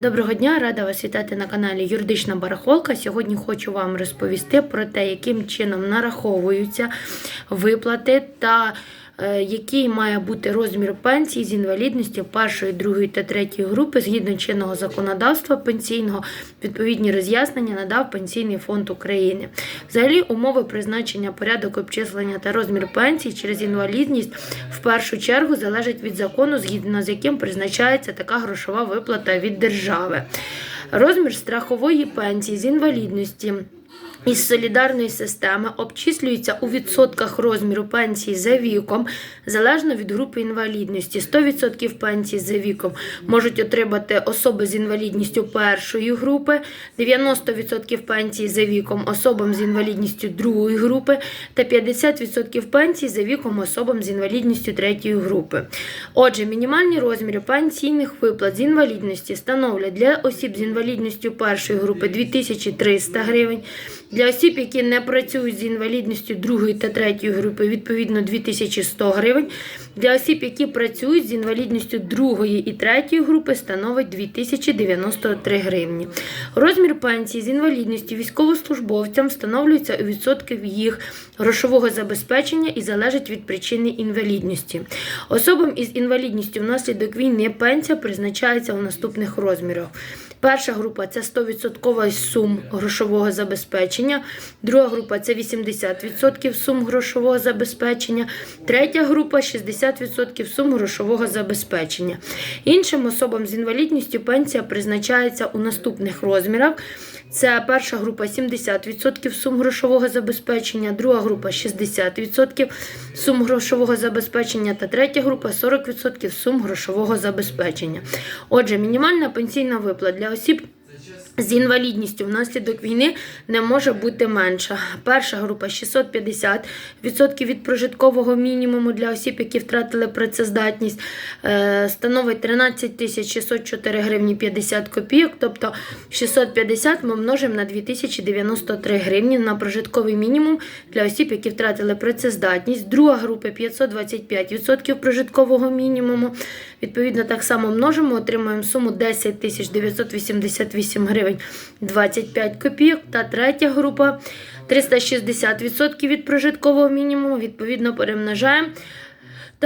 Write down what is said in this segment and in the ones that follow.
Доброго дня, рада вас вітати на каналі Юридична Барахолка. Сьогодні хочу вам розповісти про те, яким чином нараховуються виплати та який має бути розмір пенсії з інвалідності першої, другої та третьої групи згідно чинного законодавства пенсійного. Відповідні роз'яснення надав Пенсійний фонд України. Взагалі, умови призначення, порядок обчислення та розмір пенсій через інвалідність в першу чергу залежать від закону, згідно з яким призначається така грошова виплата від держави. Розмір страхової пенсії з інвалідності. Із солідарної системи обчислюється у відсотках розміру пенсії за віком, залежно від групи інвалідності. 100% пенсії за віком можуть отримати особи з інвалідністю першої групи, 90% пенсії за віком особам з інвалідністю другої групи та 50% пенсії за віком особам з інвалідністю третьої групи. Отже, мінімальні розміри пенсійних виплат з інвалідності становлять для осіб з інвалідністю першої групи 2300 гривень. Для осіб, які не працюють з інвалідністю другої та третьої групи, відповідно 2100 гривень. Для осіб, які працюють з інвалідністю другої і третьої групи, становить 2093 гривні. Розмір пенсії з інвалідністю військовослужбовцям встановлюється у відсотків їх грошового забезпечення і залежить від причини інвалідності. Особам із інвалідністю внаслідок війни пенсія призначається у наступних розмірах. Перша група це 100% сум грошового забезпечення, друга група це 80% сум грошового забезпечення, третя група 60% сум грошового забезпечення. Іншим особам з інвалідністю пенсія призначається у наступних розмірах. Це перша група 70% сум грошового забезпечення, друга група 60% сум грошового забезпечення та третя група 40% сум грошового забезпечення. Отже, мінімальна пенсійна виплата для осіб з інвалідністю внаслідок війни не може бути менша. Перша група 650% від прожиткового мінімуму для осіб, які втратили працездатність, е, становить 13 604 гривні 50 копійок, тобто 650 ми множимо на 2093 гривні на прожитковий мінімум для осіб, які втратили працездатність. Друга група 525% прожиткового мінімуму. Відповідно, так само множимо, отримуємо суму 10 988 гривень 25 копійок. Та третя група 360% від прожиткового мінімуму. Відповідно, перемножаємо.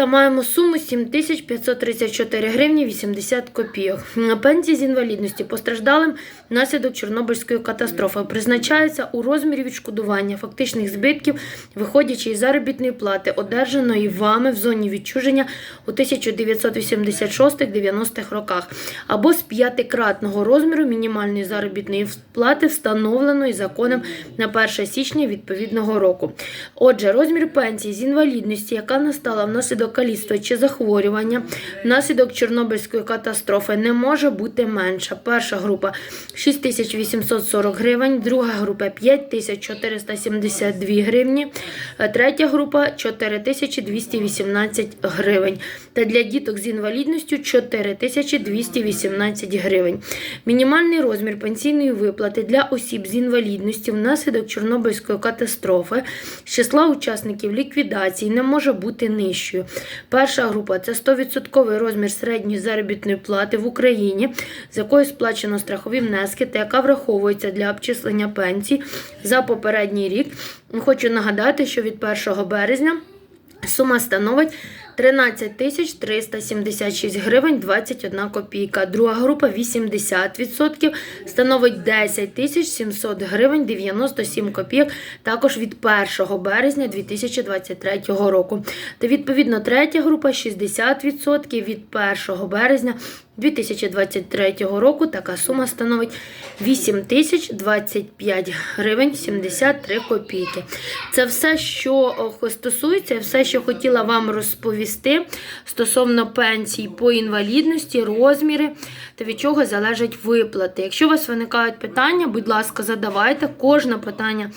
Та маємо суму 7534 гривні 80 копійок. Пенсії з інвалідності постраждалим внаслідок Чорнобильської катастрофи призначаються у розмірі відшкодування фактичних збитків, виходячи із заробітної плати, одержаної вами в зоні відчуження у 1986-90-х роках, або з п'ятикратного розміру мінімальної заробітної плати, встановленої законом на 1 січня відповідного року. Отже, розмір пенсії з інвалідності, яка настала внаслідок каліцтва чи захворювання, внаслідок Чорнобильської катастрофи, не може бути менша. Перша група 6840 гривень, друга група 5472 гривні, третя група 4218 гривень. Та для діток з інвалідністю 4218 гривень. Мінімальний розмір пенсійної виплати для осіб з інвалідністю внаслідок Чорнобильської катастрофи з числа учасників ліквідації не може бути нижчою. Перша група це 100% розмір середньої заробітної плати в Україні, з якої сплачено страхові внески та яка враховується для обчислення пенсій за попередній рік. Хочу нагадати, що від 1 березня сума становить 13 тисяч 376 гривень 21 копійка. Друга група 80% становить 10 тисяч 700 гривень 97 копійок, також від 1 березня 2023 року. Та відповідно третя група 60% від 1 березня 2023 року така сума становить 8 тисяч 25 гривень 73 копійки. Це все, що стосується, все, що хотіла вам розповісти стосовно пенсій по інвалідності, розміри та від чого залежать виплати. Якщо у вас виникають питання, будь ласка, задавайте кожне питання.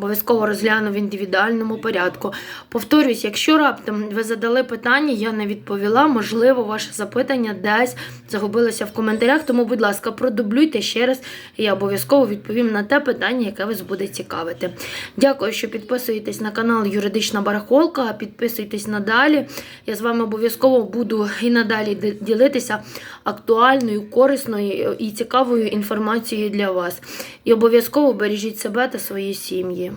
Обов'язково розгляну в індивідуальному порядку. Повторюсь, якщо раптом ви задали питання, я не відповіла. Можливо, ваше запитання десь загубилося в коментарях. Тому, будь ласка, продублюйте ще раз, і я обов'язково відповім на те питання, яке вас буде цікавити. Дякую, що підписуєтесь на канал Юридична Барахолка. Підписуйтесь надалі. Я з вами обов'язково буду і надалі ділитися актуальною, корисною і цікавою інформацією для вас. І обов'язково бережіть себе та свої сім'ї.